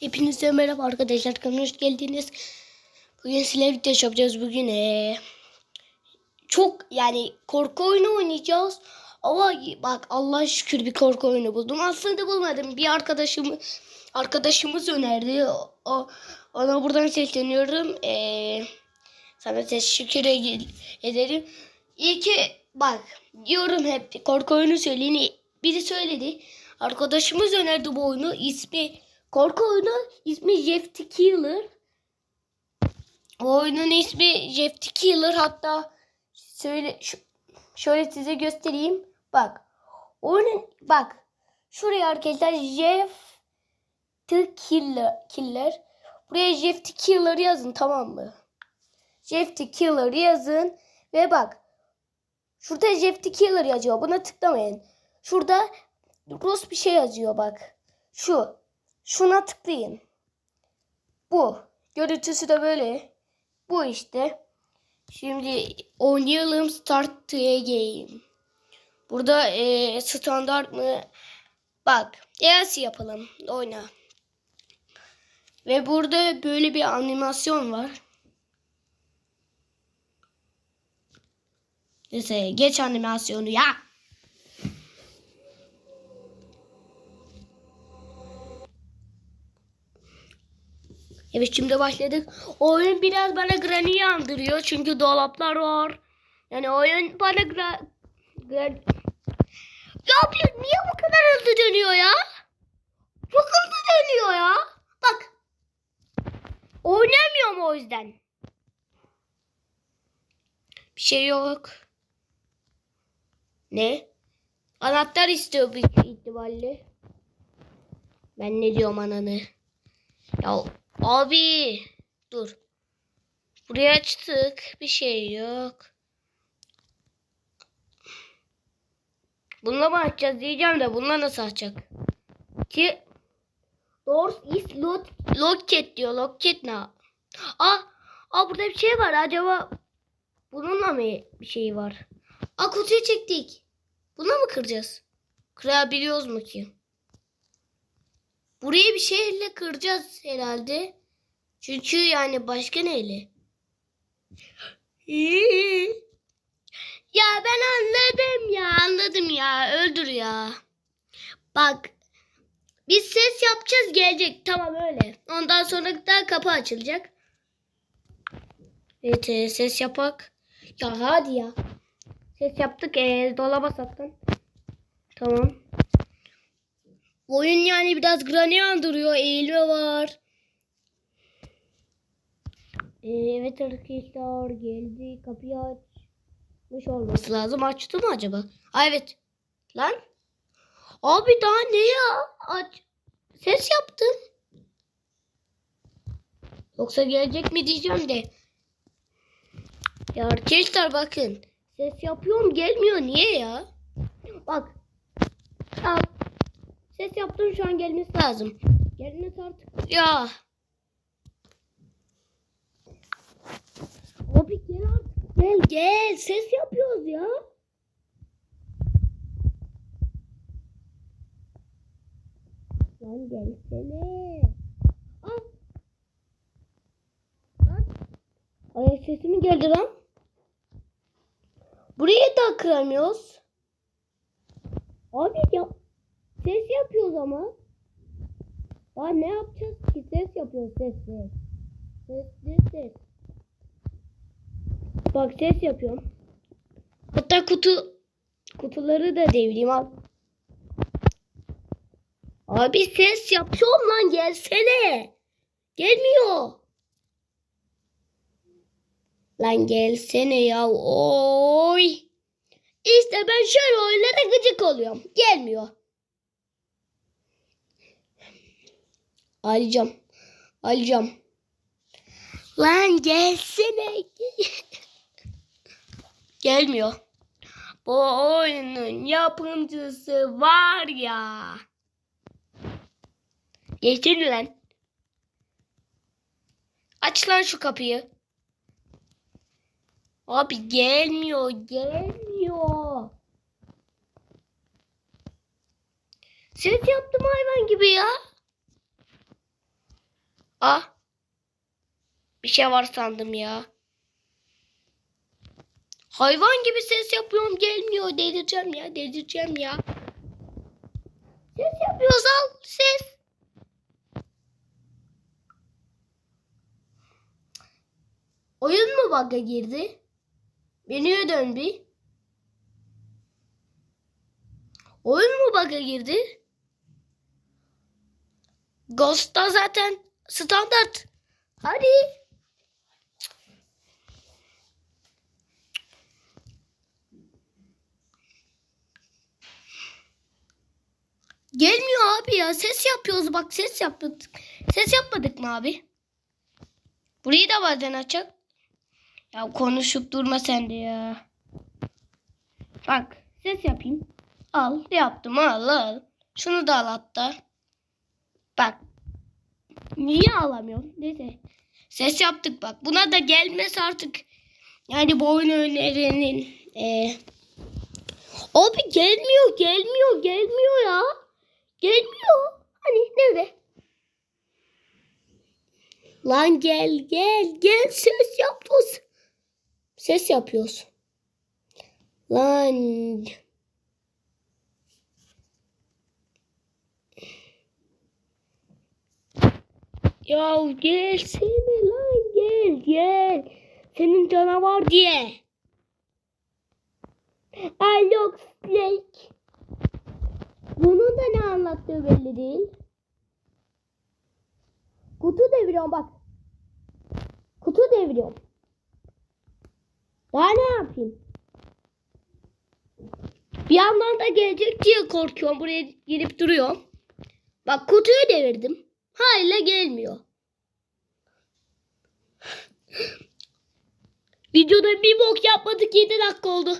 Hepinize merhaba arkadaşlar. Kanalıma hoş geldiniz. Bugün sizlerle birlikte yapacağız. Bugün eee, çok yani korku oyunu oynayacağız. Ama bak Allah şükür bir korku oyunu buldum. Aslında bulmadım. Bir arkadaşım arkadaşımız önerdi. O, ona buradan sesleniyorum. Eee sana teşekkür ederim. İyi ki bak diyorum hep korku oyunu söyleyin. Biri söyledi. Arkadaşımız önerdi bu oyunu. İsmi korku oyunu ismi Jeff the Killer. O oyunun ismi Jeff the Killer. Hatta söyle şu- şöyle size göstereyim. Bak. Oyunun bak. Şuraya arkadaşlar Jeff the Killer. Killer. Buraya Jeff the Killer yazın tamam mı? Jeff the Killer yazın ve bak şurada Jeff the Killer yazıyor. Buna tıklamayın. Şurada Rus bir şey yazıyor bak. Şu. Şuna tıklayın. Bu. Görüntüsü de böyle. Bu işte. Şimdi oynayalım Start to Game. Burada eee, standart mı? Bak. ELC yapalım. Oyna. Ve burada böyle bir animasyon var. Neyse geç animasyonu ya. Evet şimdi başladık. Oyun biraz bana Granny'i andırıyor çünkü dolaplar var. Yani oyun bana gra... Gran... Ya abi niye bu kadar hızlı dönüyor ya? Çok hızlı dönüyor ya. Bak. Oynamıyorum o yüzden. Bir şey yok. Ne? Anahtar istiyor büyük ihtimalle. Ben ne diyorum ananı? Ya abi dur. Buraya açtık. Bir şey yok. Bununla mı açacağız diyeceğim de bununla nasıl açacak? Ki Doors is lock, locket diyor. Locket ne? Aa, aa burada bir şey var. Acaba bununla mı bir şey var? Aa kutuyu çektik. Buna mı kıracağız? Kırabiliyoruz mu ki? Buraya bir şeyle kıracağız herhalde. Çünkü yani başka neyle? Ya ben anladım ya anladım ya öldür ya. Bak biz ses yapacağız gelecek tamam öyle. Ondan sonra da kapı açılacak. Evet e, ses yapak. Ya hadi ya. Ses yaptık e, dolaba sattın. Tamam. Oyun yani biraz Granny andırıyor. Eğilme var. Ee, evet arkadaşlar geldi. Kapıyı açmış olması lazım. Açtı mı acaba? Aa, evet. Lan. Abi daha ne ya? Aç. Ses yaptım. Yoksa gelecek mi diyeceğim de. Ya arkadaşlar bakın. Ses yapıyorum gelmiyor. Niye ya? Bak. Ya, ses yaptım şu an gelmesi lazım. Gelmesi artık. Ya. Abi gel artık. Gel gel. Ses yapıyoruz ya. Lan gelsene. Al. Lan. Ay sesi mi geldi lan? Buraya da kıramıyoruz. Abi ya ses yapıyoruz ama. Aa ne yapacağız ki? Ses yapıyoruz ses ses. Ses ses ses. Bak ses yapıyorum. Hatta kutu kutuları da devireyim al. Abi ses yapıyorum lan gelsene. Gelmiyor. Lan gelsene ya. Oy. İşte ben şöyle oyunlara gıcık oluyorum. Gelmiyor. Alacağım. Alacağım. Lan gelsene. Gelmiyor. Bu oyunun yapımcısı var ya. Geçin lan. Aç lan şu kapıyı. Abi gelmiyor, gelmiyor. Ses yaptım hayvan gibi ya. Ah. Bir şey var sandım ya. Hayvan gibi ses yapıyorum gelmiyor. Delireceğim ya delireceğim ya. Ses yapıyoruz al ses. Oyun mu bug'a girdi? Menüye dön bir. Oyun mu bug'a girdi? Ghost'ta zaten standart. Hadi. Gelmiyor abi ya. Ses yapıyoruz bak ses yaptık. Ses yapmadık mı abi? Burayı da bazen açık. Ya konuşup durma sen de ya. Bak ses yapayım. Al yaptım al al. Şunu da al hatta. Bak. Niye alamıyorum? Neyse. Ses yaptık bak. Buna da gelmez artık. Yani bu oyun önerinin. Ee... Abi gelmiyor gelmiyor gelmiyor ya. Gelmiyor. Hani nerede? Lan gel gel gel ses yapıyoruz. Ses yapıyoruz. Lan. Ya gelsene lan gel gel. Senin canavar diye. Alex Blake. Bunun da ne anlattığı belli değil. Kutu deviriyorum bak. Kutu deviriyorum. Daha ne yapayım? Bir yandan da gelecek diye korkuyorum. Buraya girip duruyorum. Bak kutuyu devirdim. Hala gelmiyor. Videoda bir bok yapmadık 7 dakika oldu.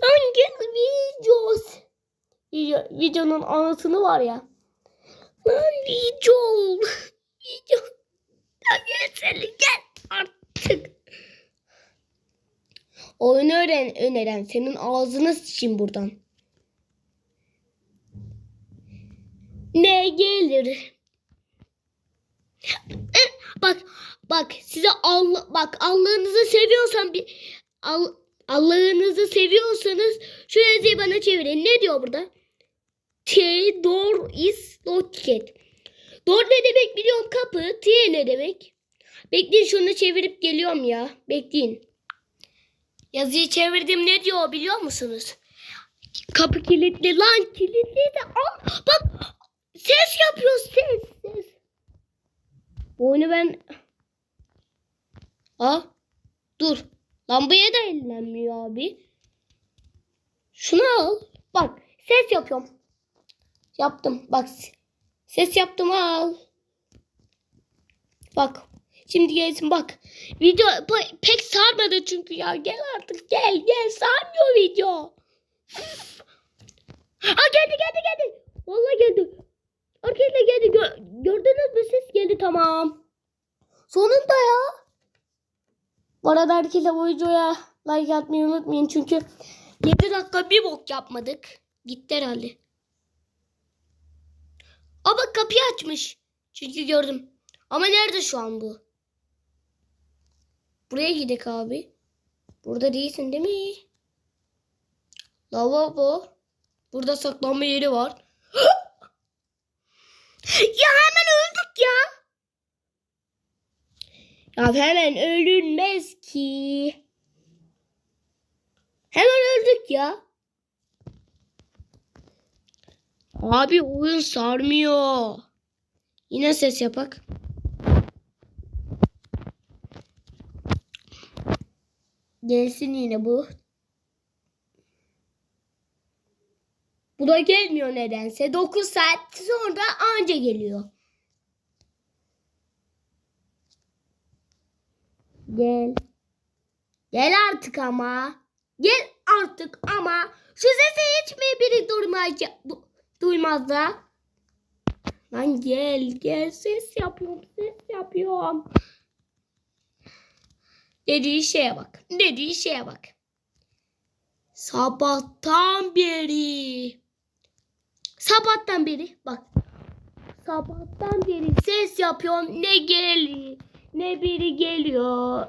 Hangi videos? Video, videonun anasını var ya. Lan video. Video. Ya gelsene gel artık. Oyunu öğren, öneren senin ağzını sıçayım buradan. Ne gelir? Eh, Bak bak size Allah bak Allah'ınızı seviyorsan bir Al, Allah'ınızı seviyorsanız şu yazıyı bana çevirin. Ne diyor burada? T door is located. Door ne demek biliyorum kapı. T ne demek? Bekleyin şunu çevirip geliyorum ya. Bekleyin. Yazıyı çevirdim ne diyor biliyor musunuz? Kapı kilitli lan kilitli de al. Bak ses yapıyor ses ses. Bu oyunu ben... Aa dur. Lambaya da ellenmiyor abi. Şunu al. Bak ses yapıyorum. Yaptım. Bak ses yaptım al. Bak. Şimdi gelsin bak. Video pe- pek sarmadı çünkü ya. Gel artık gel gel sarmıyor video. Aa geldi geldi geldi. Vallahi geldi. Arkadaşlar geldi. Gö- gördünüz mü ses geldi tamam. Sonunda ya. Bu arada herkese bu videoya like atmayı unutmayın. Çünkü 7 dakika bir bok yapmadık. Gitti herhalde. Aa bak kapıyı açmış. Çünkü gördüm. Ama nerede şu an bu? Buraya gidek abi. Burada değilsin değil mi? Lavabo. Burada saklanma yeri var. ya hemen öldük ya. Ya hemen ölünmez ki. Hemen öldük ya. Abi oyun sarmıyor. Yine ses yapak. Gelsin yine bu. Bu da gelmiyor nedense. 9 saat sonra anca geliyor. Gel. Gel artık ama. Gel artık ama. Şu sesi hiç mi biri duymayacak, du- duymaz da? Lan gel gel ses yapıyorum ses yapıyorum. Dediği şeye bak. Dediği şeye bak. Sabahtan beri. Sabahtan beri bak. sabahtan beri ses yapıyorum. Ne geliyor ne biri geliyor.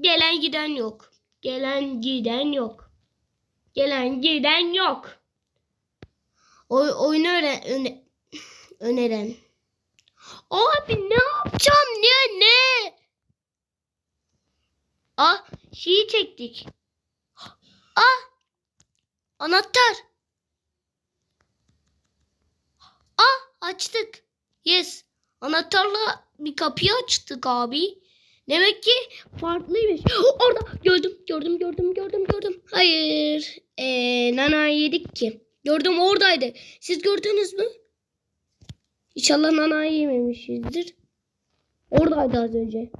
Gelen giden yok. Gelen giden yok. Gelen giden yok. Oy, oyunu öğren, öne, öneren. Abi ne yapacağım ne ne? Ah şeyi çektik. Ah anahtar. Ah açtık. Yes. Anahtarla bir kapıyı açtık abi. Demek ki farklıymış. Orada gördüm gördüm gördüm gördüm gördüm. Hayır. Ee, nana yedik ki. Gördüm oradaydı. Siz gördünüz mü? İnşallah nana yememişizdir. Oradaydı az önce.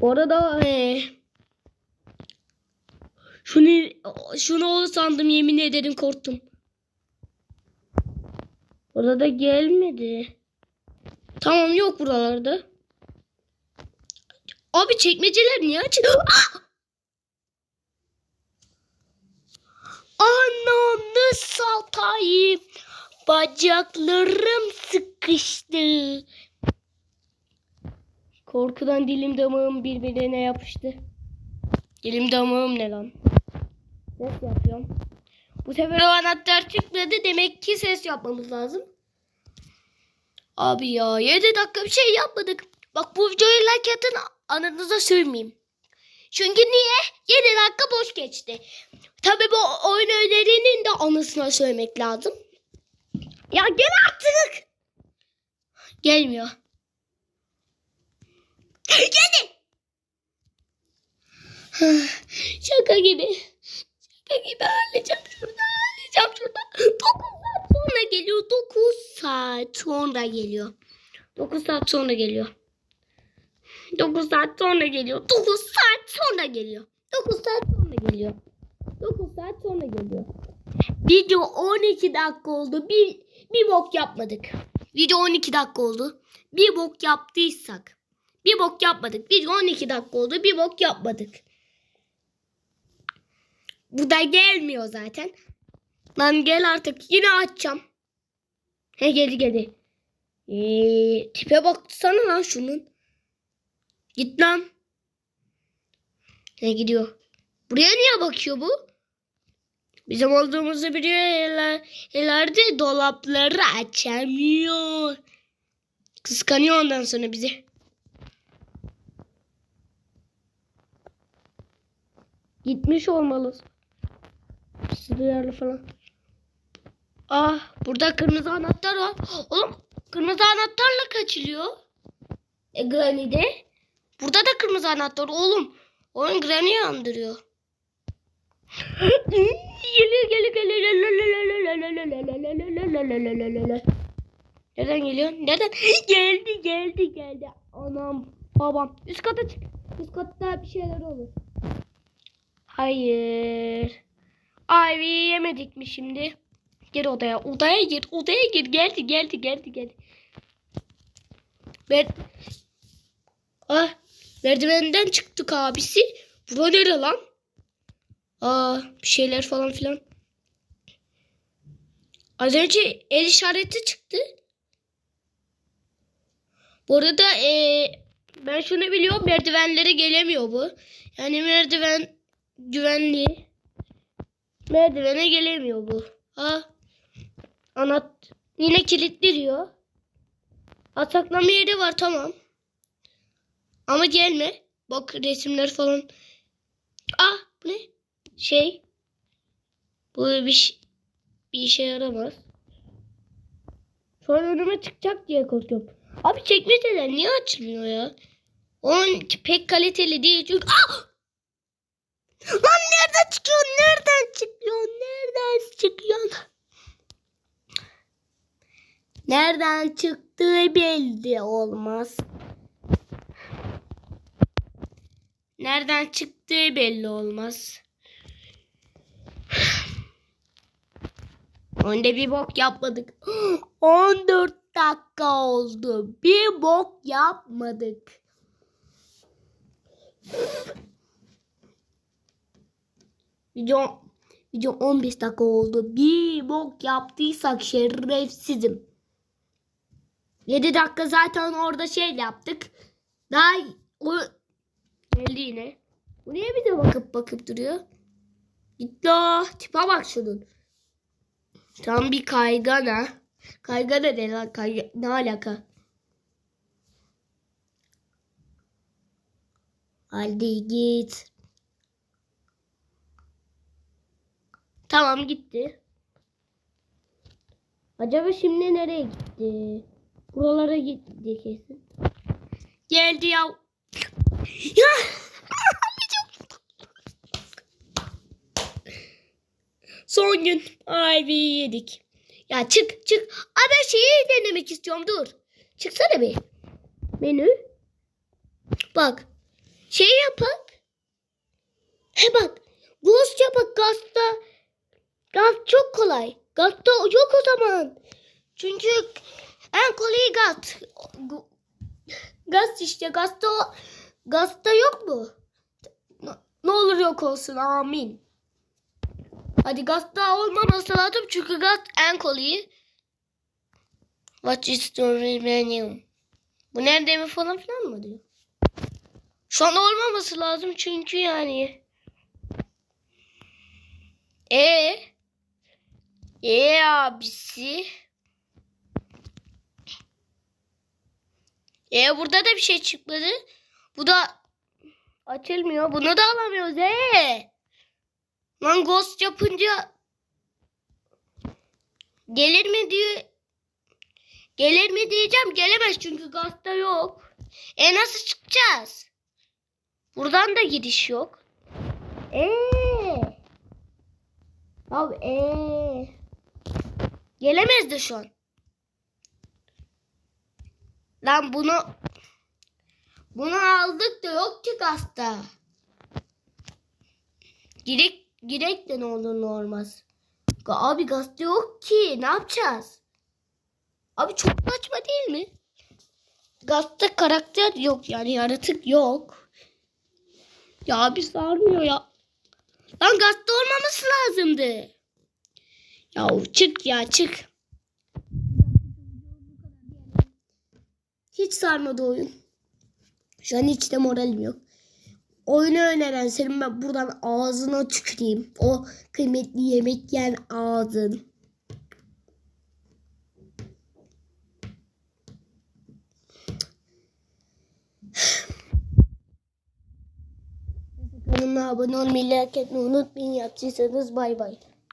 Bu arada ee, şunu şunu sandım yemin ederim korktum. Orada da gelmedi. Tamam yok buralarda. Abi çekmeceler niye açık? Ah! Ananı satayım. Bacaklarım sıkıştı. Korkudan dilim damağım birbirine yapıştı. Dilim damağım ne lan? Ses yapıyorum. Bu sefer o anahtar çıkmadı. Demek ki ses yapmamız lazım. Abi ya 7 dakika bir şey yapmadık. Bak bu videoyu like atın ananıza sövmeyeyim. Çünkü niye? 7 dakika boş geçti. Tabi bu oyun önerinin de anısına söylemek lazım. Ya gel artık. Gelmiyor. Geldi. Şaka gibi. Gibi ağlayacağım şurada. Ağlayacağım şurada. 9 saat sonra geliyor. 9 saat sonra geliyor. 9 saat sonra geliyor. 9 saat sonra geliyor. 9 saat sonra geliyor. 9 saat sonra geliyor. 9 saat sonra geliyor. Video 12 dakika oldu. Bir, bir bok yapmadık. Video 12 dakika oldu. Bir bok yaptıysak. Bir bok yapmadık. Video 12 dakika oldu. Bir bok yapmadık. Bu da gelmiyor zaten. Lan gel artık. Yine açacağım. He geldi geldi. Ee, tipe baksana lan şunun. Git lan. Ne gidiyor? Buraya niye bakıyor bu? Bizim olduğumuzu biliyor eller, ellerde dolapları açamıyor. Kıskanıyor ondan sonra bizi. Gitmiş olmalı. Sırayarlı falan. Ah burada kırmızı anahtar var. Oğlum kırmızı anahtarla kaçılıyor. E Granny'de. Burada da kırmızı anahtar oğlum. Oyun Granny'i andırıyor. geliyor geliyor geliyor. Nereden geliyor? Nereden? geldi geldi geldi. Anam babam. Üst kata çık. Üst katta bir şeyler olur. Hayır. Ay yemedik mi şimdi? Gir odaya. Odaya gir. Odaya gir. Geldi geldi geldi geldi. Ben... Ah, merdivenden çıktık abisi. Bura nere lan? Aa, bir şeyler falan filan. Az önce el işareti çıktı. Bu arada ee, ben şunu biliyorum merdivenlere gelemiyor bu. Yani merdiven güvenli. Merdivene gelemiyor bu. Ha. Anahtar yine kilitli diyor. Ha saklama yeri var tamam. Ama gelme. Bak resimler falan. Ah bu ne? Şey. Bu bir, bir işe yaramaz. Sonra önüme çıkacak diye korkuyorum. Abi çekmeceler niye açılmıyor ya? Onun pek kaliteli değil çünkü... Ah! Lan nereden çıkıyor? Nereden çıkıyor? Nereden çıkıyor? Nereden çıktığı belli olmaz. Nereden çıktığı belli olmaz. Önde bir bok yapmadık. 14 dakika oldu. Bir bok yapmadık. Video Video 15 dakika oldu. Bir bok yaptıysak şerefsizim. 7 dakika zaten orada şey yaptık. Daha o geldi yine. Bu niye bize bakıp bakıp duruyor? Gitti o. Tipe bak şunun. Tam bir kaygan ha. Kaygan ne lan? Kaygan, ne alaka? Hadi git. Tamam gitti. Acaba şimdi nereye gitti? Buralara gitti kesin. Geldi ya. Ya. Son gün ay bir yedik. Ya çık çık. Aa, ben şeyi denemek istiyorum dur. Çıksana bir. Menü. Bak. Şey yapak. He bak. Ghost yapak Gaz'da. Gaz çok kolay. Gaz'da yok o zaman. Çünkü en kolay Gaz. Gu- Gaz işte. Gaz'da Gaz'da yok mu? Ne olur yok olsun. Amin. Hadi gaz daha olmaması lazım çünkü gaz en kolayı. What is the menu? Bu nerede mi falan filan mı diyor? Şu an olmaması lazım çünkü yani. E E abisi. E burada da bir şey çıkmadı. Bu da açılmıyor. Bunu da alamıyoruz. E. Lan ghost yapınca gelir mi diyor. Gelir mi diyeceğim. Gelemez çünkü gazda yok. E nasıl çıkacağız? Buradan da gidiş yok. Eee. Abi eee. Gelemez de şu an. Lan bunu bunu aldık da yok ki gazda. Girek, girek de ne olur ne olmaz. Abi gazete yok ki. Ne yapacağız? Abi çok saçma değil mi? Gazete karakter yok yani yaratık yok. Ya abi sarmıyor ya. Lan gazete olmaması lazımdı. Ya çık ya çık. Hiç sarmadı oyun. Şu an hiç de moralim yok. Oyunu öneren senin ben buradan ağzına tüküreyim. O kıymetli yemek yiyen ağzın. Kanalıma abone olmayı, like etmeyi unutmayın. Yaptıysanız bay bay.